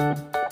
Música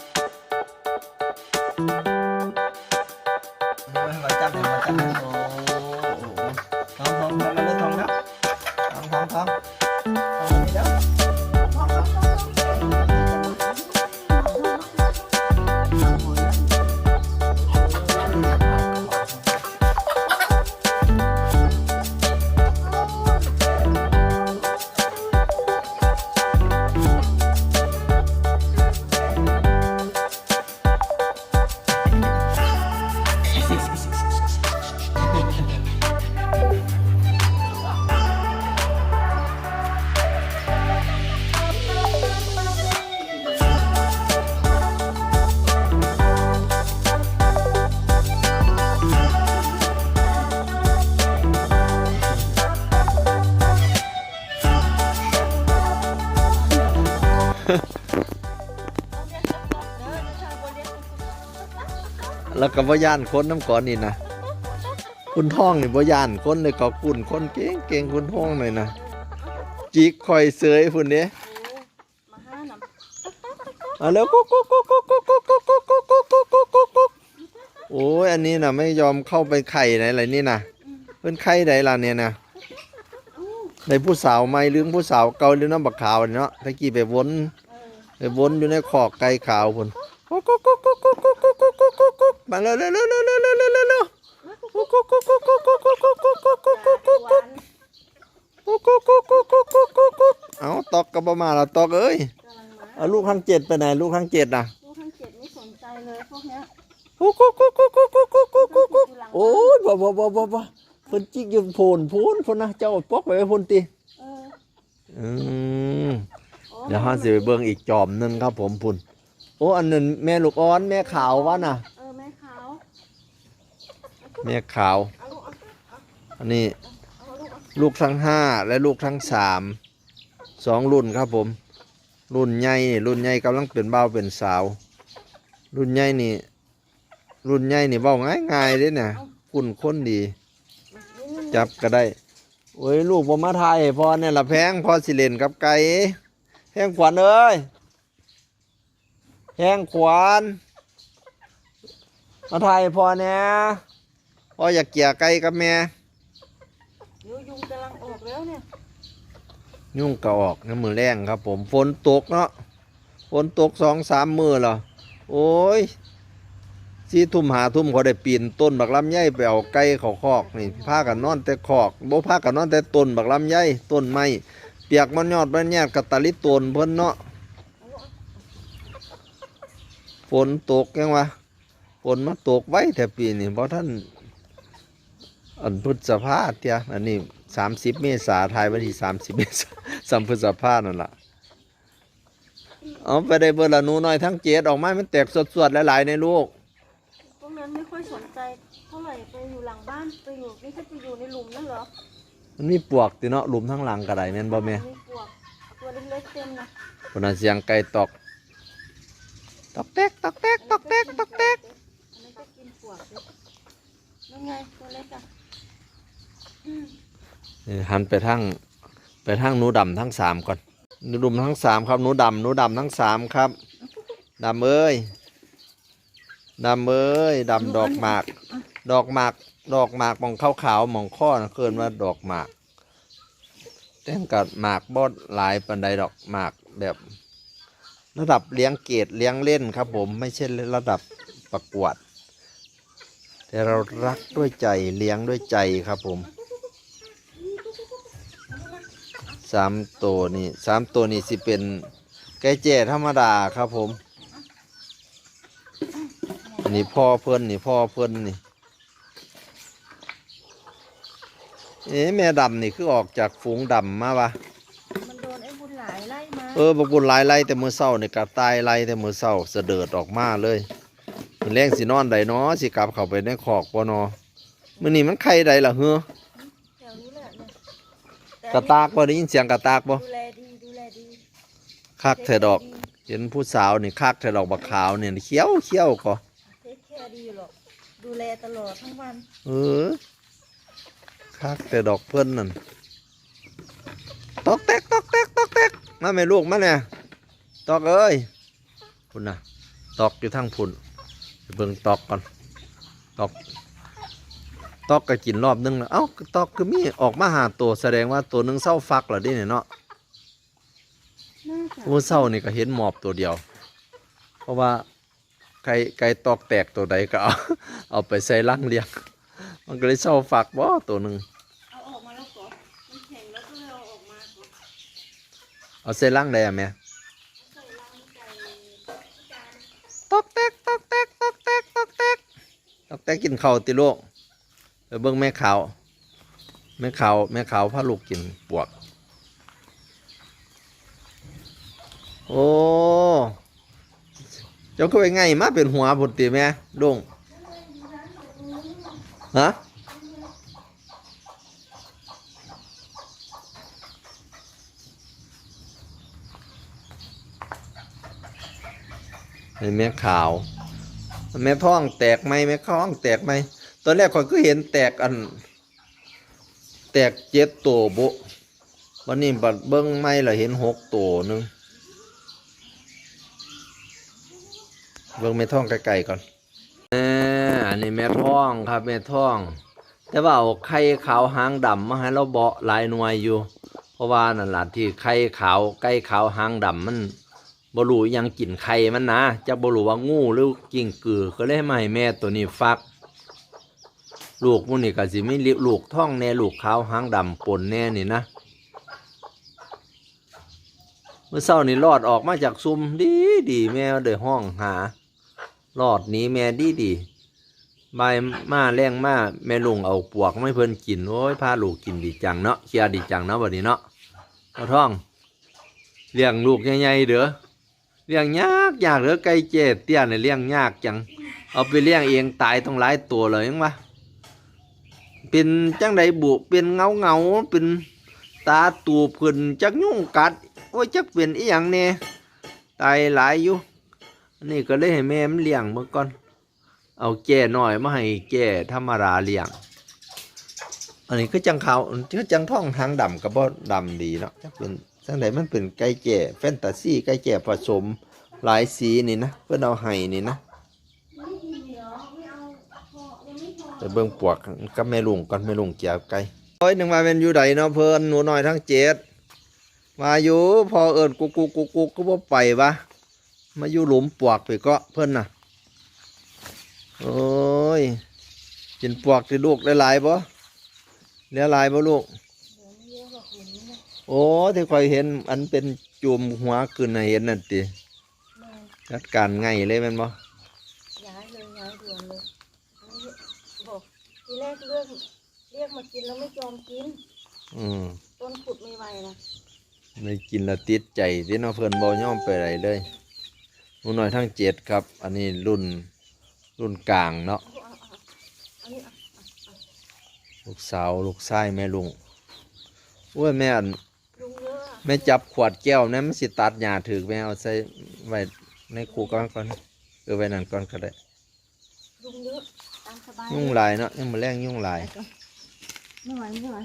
แล้วก็บ่ย่านคนน้ำก่อนนี่นะคุณท่องนี่บ่ย่านคนเลยก็กุ่นคนเก่งเก่งคุณท่องหน่อยนะจิกคอยเสยพุ่นเด้มาห้าน้เอาแล้วกุ๊กกุ๊กกุ๊กกุ๊กกุ๊กกุ๊กกุ๊กกุ๊กกุ๊กกุ๊กกุ๊กกุ๊กกุ๊กกุ๊กโอ้ยอันนี้น่ะไม่ยอมเข้าไปไข่ไหนอะไรนี่นะเป็นไข่ไหนล่ะเนี่ยนะในผู้สาวไม่เรื่องผู้สาวเกาหรือน้ำบักขาวเนาะตะกี้ไปวนไปวนอยู่ในขอกไก่ขาวพุ่น กุ๊กกุ๊กกุ๊กกุ๊กกุ๊กกุ๊กกุ๊กกุ๊กกุ๊กกุ๊กกุ๊กมาเร็วเร็วเร็วเร็วเร็วเร็วเร็วเร็วเร็วกุ๊กกุ๊กกุ๊กกุ๊กกุ๊กกุ๊กกุ๊กกุ๊กกุ๊กกุ๊กกุ๊กกุ๊กกุ๊กหวานกุ๊กกุ๊กกุ๊กกุ๊กกุ๊กกุ๊กกุ๊กกุ๊กเอาตอกกับประมาละตอกเอ้ยกำลังมาเอาลูกข้างเจ็ดไปไหนลูกข้างเจ็ดน่ะลูกทั้งเจ็ดไม่สนใจเลยพวกเนี้ยกุ๊กกุ๊กกุ๊กกุ๊กกุ๊กกุ๊กกุ๊กกุ๊กกุ๊กกุ๊กโอ้ยบ่บ่บ่บ่บ่เพิ่นจิกอยู่โพนพูนพุ่นนะเจ้าปอกไปไว้พุ่นติเอออืมโอ้เดี๋ยวเฮาสิไปเบิ่งอีกจอมหนึงครับผมพุ่นโอ้อันนั้นแม่ลูกอ่อน แม่ขาววะน่ะ เออแม่ขาวแม่ขาว เอาลูกเอาอันนี้เอาลูกเอาลูกทั้งห้าและลูกทั้งสามสองรุ่นครับผม รุ่นใหญ่นี่รุ่นใหญ่กำลังเป็นเบาวเป็นสาว รุ่นใหญ่นี่ รุ่นใหญ่นี่เบาง่ายง่ายๆเลยเนี่ยคุณคนดีจับก็ได้โอ้ยลูกผมมาถ่ายให้พอเนี่ยละแพงพอสิเลนกับไก่แพงขวัญเอ้ย แพงขวัญมาถ่ายให้พอเนี่ยพออยากเกี่ยไก่กับแม่เดี๋ยวยุงกำลังออกแล้วเนี่ย ยุ่งก็ออกน้ำมือแรงครับ ผมฝนตกเนาะฝนตกสองสามมือเหรอโอ้ยสี่ทุ่มหาทุ่มเขาได้ปีนต้นบักลำไยไปเอาไก่เขาคอกนี่พากันนอนแต่คอกบ่พากันนอนแต่ต้นบักลำไยต้นไม้เปียกมันยอดมันแยกกระตาลิตนเพิ่นเนาะ ฝนตกยังวะฝนมาตกไว้แต่ปีนี้เพราะท่านอันพฤษภาเตียอันนี้สามสิบเมษาทายวันที่สามสิบเมษาสัมพฤษภานั่นล่ะเอาไปได้เบอร์ละหนูน้อยทั้งเจ็ดออกมามันแตกสดๆหลายๆในลูกพวกนั้นไม่ค่อยสนใจเท่าไหร่ไปอยู่หลังบ้านไปอยู่นี่ถ้าไปอยู่ในหลุมนั่นเหรอมันมีปวกติเนาะหลุมทั้งหลังกระไดแม่นบ่แม่มีปลวกตัวเล็กๆเต็มนะคนน่ะเสียงไก่ตอก ตอกแตกตอกแตกตอกแตกตอกแตกอันนั้นก็กินปลวกสินั่นไงตัวเล็กอะนี่หันไปทางไปทางหนูดำทั้งสามก่อนหนูดำทั้งสามครับหนูดำหนูดำทั้งสามครับดำเอ้ยดำเอ้ยดำดอกหมาก ดอกหมาก ดอกหมากมองขาวขาวๆมองข้อนะเกินว่าดอกหมากแต่งกับหมากบอดหลายปันใดดอกหมากแบบ ระดับเลี้ยงเกรดเลี้ยงเล่นครับผมไม่ใช่ระดับประกวด แต่เรารักด้วยใจเลี้ยงด้วยใจครับผมสามตัวนี่สามตัวนี่สิเป็นไก่แจ้ธรรมดาครับผมนนี้พ่อเพื่อนนี่พ่อเพื่อนนี่เอ๊ะแม่ดำนี่คือออกจากฝูงดำมาวะ เออบักบุญหลายไล่แต่มือเศร้านี่กระตายไล่แต่มือเศร้าเสดิดออกมาเลยมันแรงสินอนใดเนาะสิกลับเข้าไปในคอกปนอมื้อนี้มันไข่ใดล่ะเฮ้อแถวนี้แหละเนี่ยแต่กระตากบ่ได้ยินเสียงกระตากบ่ดูแลดีดูแลดีคักเถอะดอก เห็นผู้สาวนี่คักเถอะดอกบักขาวเนี่ยเขียวเขียวก็เทคแคร์ดีหรอกดูแลตลอดทั้งวันเออคักแต่ดอกเพิ่นนั่นตอกแตกตอกแตกตอกแตก มาแม่ลูกมาเนี่ยตอกเอ้ยพุ่นนะตอกอยู่ทั้งพุ่นไปเบิ่งตอกก่อนตอกตอกก็กินรอบนึงแล้วเอ้าตอกคือมีออกมาหาตัวแสดงว่าตัวหนึงเศร้าฟักเหรอเดิเนี่ยเนาะน่าจะเมื่อเศร้านี่ก็เห็นหมอบตัวเดียว เพราะว่าไก่ไก่ตอกแตกตัวใดก็เอาเอาไปใส่ลังเลี้ยงมันก็เลยเศร้าฟักบ่ตัวหนึ่ง เอาใส่ลังได้อะแม่ตอกแตกตอกแตกตอกแตกตอกแตกตอกแตกกินข้าวติโลกไปเบิ่งแม่ขาวแม่ขาวแม่ขาวพาลูกกินปวก โอ้เจ้าก็ไปไงมาเป็นหัวพุ่นติแม่ลุงฮะ แม่ขาว แม่ท้องแตกไหมแม่ท้องแตกไหมตอนแรกข่อยก็เห็นแตกอัน แตกเจ็ดตัวบุวันนี้บัดเบิ้งไม่ละเห็นหกตัวหนึงเบิ่งแม่ท้องไก่ๆก่อนอันนี้แม่ท้องครับแม่ท้อง แต่ว่าเอาไข่ขาวหางดำมาให้เราเบาะหลายหน่วยอยู่ เพราะว่านั่นแหละที่ไข่ขาวไก่ขาวหางดำมัน บรูยังกินไข่มันนะจะบรูว่างูหรือกิ้งกือก็เลยให้มาให้แม่ตัวนี้ฟัก ลูกพวกนี้ก็สิไมีลูกท้องแน่ลูกขาวหางดำปนแน่นี่นะเมื่อเช้านี่รอดออกมาจากซุมดีดีแม่เดือห้องหารอดนี้แม่ดีดีใบมาแรงมาแม่ลุงเอาปวกไม่เพิ่นกินโอ้ยพาลูกกินดีจังเนาะเชียร์ดีจังเนาะบัดนี้เนาะเอาท่องเลี้ยงลูกใหญ่ๆเด้อ เลี้ยงยากยากเหลือไก่เจ็ดเตี้ยเนี่ยเลี้ยงยากจังเอาไปเลี้ยงเองตายต้องหลายตัวเลยยังวะเป็นจังไดบุเป็นเงาเงาเป็นตาตูบขึ้นจักยุ่งกัดโอ้ยจักเป็นอีหยังเนี่ยตายหลายอยู่นนี้ก็เลยให้แม่มเลี้ยงเมื่อก่อน เอาแก่หน่อยมาให้แก่ธรรมดาเลี้ยง อันนี้คือจังขาวคือจังท่องทางดำกับบ่ดำดีเนาะจักเป็น จังไดมันเป็นไก่แก่แฟนตาซีไก่แก่ผสมหลายสีนี่นะเพื่อนเอาให้นี่นะไม่เหรอไม่เองปเบิ่งปวกกับแม่ลุงก่อนแม่ลุงเกี่ยวไก่โอ้ยหนึ่งมาเป็นอยู่ใดเนาะเพิ่นหนูน้อยทั้งเจ็ดมาอยู่พอเอิญกุกกุกกุกกุกก็บ่ไปวะมาอยู่หลุมปวกไปก็เพิ่นน่ะโอ้ยกินปวกที่ลูกได้หลายบ่เหลือหลายบ่ลูก อ้ที่คอยเห็นอันเป็นจุ่มหัวขึ้นให้เห็นนั่นติแม่จัดการง่ายเลยแม่นบ่ย้ายเลยย้ายด่วนเลยนี่บอกทีแรกเลือกเรียกมากินแล้วไม่ยอมกิน อืมต้นขุดไม่ไหวนะไม่กินแล้วติดใจที่เนาะเพิ่นบ่ยอมไปไหนเลยหนูน้อยทั้งเจ็ดครับ อันนี้รุ่นรุ่นกลางเนาะเอาเอาเอาอันนี้เอาลูกสาวลูกชายแม่ลุงโอ้ยแม่ แม่จับขวดแก้วนะมันสิตัดหญ้าถือแม่เอาใส่ไว้ในคูก่อนก่อนเออไว้นั่นก่อนก็ได้ลุงเยอะตามสบายยุ่งหลายเนาะยังมาแรงยุ่งหลายไม่ไหวไม่ไหว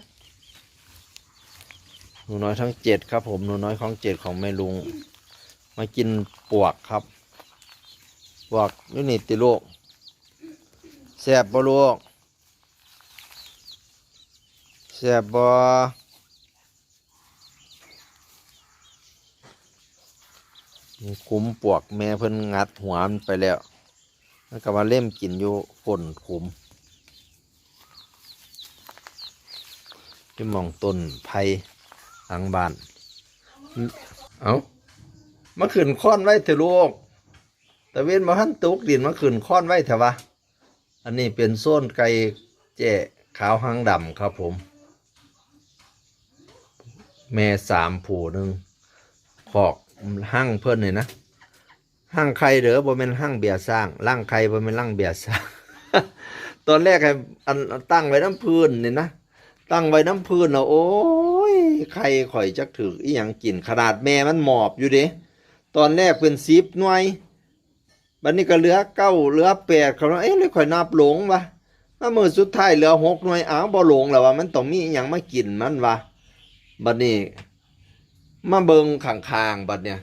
หนูน้อยทั้งเจ็ดครับ ผมหนูน้อยของเจ็ดของแม่ลุง มากินปวกครับปวกนี่นี่ติโลกแซ่บบ่ลูกแซ่บบ่ คุ้มปวกแม่เพิ่นงัดหัวมันไปแล้วแล้วก็มาเล่มกินอยู่ก้นขุมที่มองต้นไผ่หลังบ้าน เอามาขึ้นค้อนไว้เถอะลูกต่เวนมาหันตุกดินมาขึ้นค้อนไว้เถอะวะ อันนี้เป็นโซนไก่แจ้ขาวหางดำครับผม แม่สามผูหนึ่งขอก ห้างเพื่อนเลยนะห้างใครเด้อบ่เป็นห้างเบียร์สร้างร่างใครบ่เป็นร่างเบียร์สร้าง ตอนแรกไอ้อันตั้งไว้น้ำพื้นนี่นะตั้งไว้น้ำพื้นเนาะโอ้ยใครข่อยจักถืออีหยังกินขนาดแม่มันหมอบอยู่เด้ตอนแรกเป็นสิบหน่วยบัดนี้ก็เหลือเก้าเหลือแปดเขาว่าเอ๊ะเลยข่อยนับหลงวะมามือสุดท้ายเหลือหกหน่วยอ้าวบ่หลงแล้วว่ามันต้องมีอหยังมากินมันวะบัดนี้ มาเบิงข้างๆบัดเนี่ย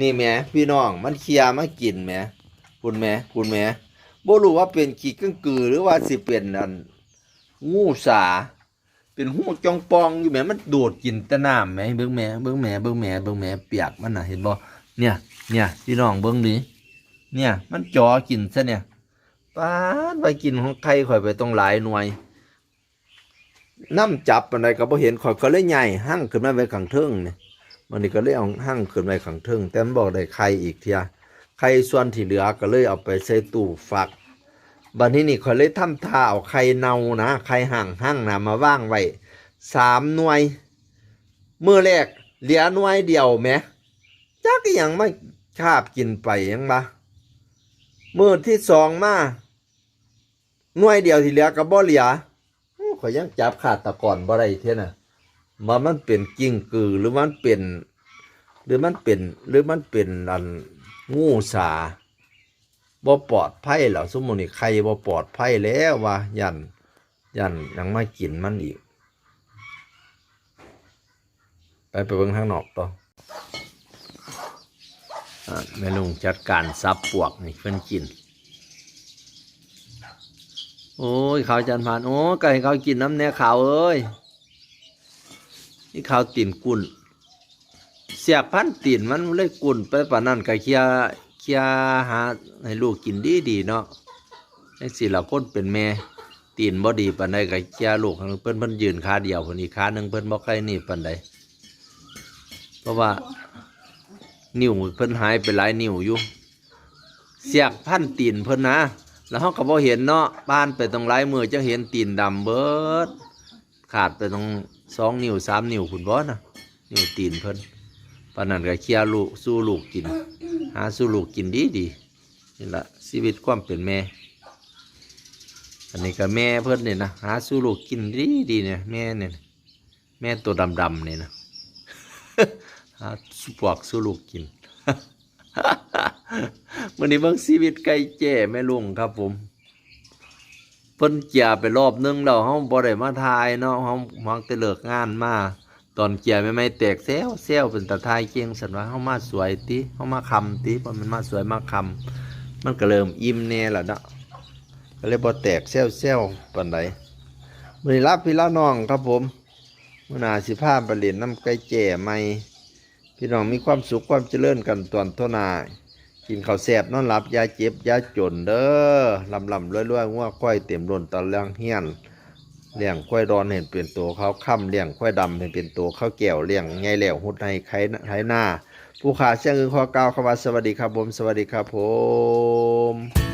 นี่แหมพี่น้องมันเคลียร์มากินแหมคุณแหมคุณแหมบ่รู้ว่าเป็นขี้กังกือหรือว่าสิเป็นอันงูสา เป็นหูจองปองอยู่แหมมันโดดกินแต่น้ำแหมเบิ่งแหมเบิ่งแหมเบิ่งแหมเบิ่งแหมเปียกมันน่ะเห็นบ่เนี่ย เนี่ยพี่น้องเบิ่งดิเนี่ย มันจ่อกินซะเนี่ยปาดไปกินของใครข่อยไปต้องหลายหน่วยน้ำจับอะไรก็บ่เห็นข่อยก็เลยใหญ่หั่งขึ้นมาไว้ข้างเทิงเนี่ย มันนี่ก็เลยเอาหั่งขึ้นไว้ข้างเทิงแต่มันบอกได้ไข่อีกเทียไข่ส่วนที่เหลือก็เลยเอาไปใส่ตู้ฟักบัดนี้นี่เขาเลยทำท่าเอาไข่เน่านะไข่ห่างห่างนะมาว่างไว้สามหน่วยเมื่อแรกเหลือหน่วยเดียวแหมจักอหยังไม่คาบกินไปยังบะมือที่สองมาหน่วยเดียวที่เหลือก็บ่เหลือขอยังจับขาดตะก่อนบ่ได้เท่ยน่ะ ว่ามันเป็นกิ้งกือหรือมันเป็น หรือมันเป็นหรือมันเป็นอันงูสาบ่ปลอดภัยแล้วสมมุติใครบ่ปลอดภัยแล้วว่ายันยันยังไมากินมันอีก ไปไปเบิ่งข้างนอกต่อแม่ลุงจัดการซับปวกนี่เพิ่นกิน โอ้ยเขาจันผ่าน โอ้ไก่เขากินน้ำแน่ขาวเอ้ย นี่ข้าวตีนกุนเสียกพันตีนมันเลยกุนไปป่านนั้นก็เคียร์เคียร์หาให้ลูกกินดีดีเนาะไอ้สิเราคนเป็นแม่ตีนบ่ดีปานใดก็เคียร์ลูกเพิ่นเพิ่นยืนขาเดียวคนอีกขาหนึ่งเพิ่นบ่ใครนี่ปานใดเพราะว่านิ้วเพิ่นหายไปหลายนิ้วอยู่ เสียกพันตีนเพิ่นนะ แล้วเฮาก็บ่เห็นเนาะบ้านไปตรงหลายมือจังเห็นตีนดำเบิด ขาดไปตรง สองนิ้วสามนิ้วคุณบอสนะนิ้วตีนเพิ่นปานนั้นก็เคียร์ลูกสู้ลูกกิน หาสู้ลูกกินดีดีนี่ละชีวิตความเป็นแม่ อันนี้ก็แม่เพิ่นเนี่ยนะหาสู้ลูกกินดีดีเนี่ยแม่เนี่ยแม่ตัวดำดำเนี่ยนะหาสู้ปวกสู้ลูกกินวันนี้เบิ่งชีวิตไก่แจ้แม่ลุงครับผม เพิ่นเจียไปรอบนึงแล้วเฮาบ่ได้มาทายเนาะเฮามักแต่เลิกงานมาตอนเจียไม่ไม่แตกแซวแซวเป็นตาทายเก่งสันว่าเฮามาสวยติเฮามาคำติเพราะมันมาสวยมาคำมันก็เริ่มอิ่มแน่แล้วเนาะก็เลยบ่แตกแซวแซวปานใดมื้อนี้รับพี่ละน้องครับผมมื้อหน้าสิพาไปเล่นน้ำไก่แจ่ใหม่พี่น้องมีความสุขความเจริญกันตอนเท่าน้า กินข้าวแซ่บนอนหลับยาเจ็บยาจนเด้อลำลำรวยรวยงัวควายเต็มล้นตะเลียงเฮียนเลี้ยงควายดอนเห็นเปลี่ยนตัวเขาค่ำเลี้ยงควายดำเห็นเปลี่ยนตัวข้าวแก้วเลี้ยงไงแล้วหุดในไข่ไข่หน้า ผู้ขาเสียงอือข้อก้าวคำว่าสวัสดีครับผม สวัสดีครับผม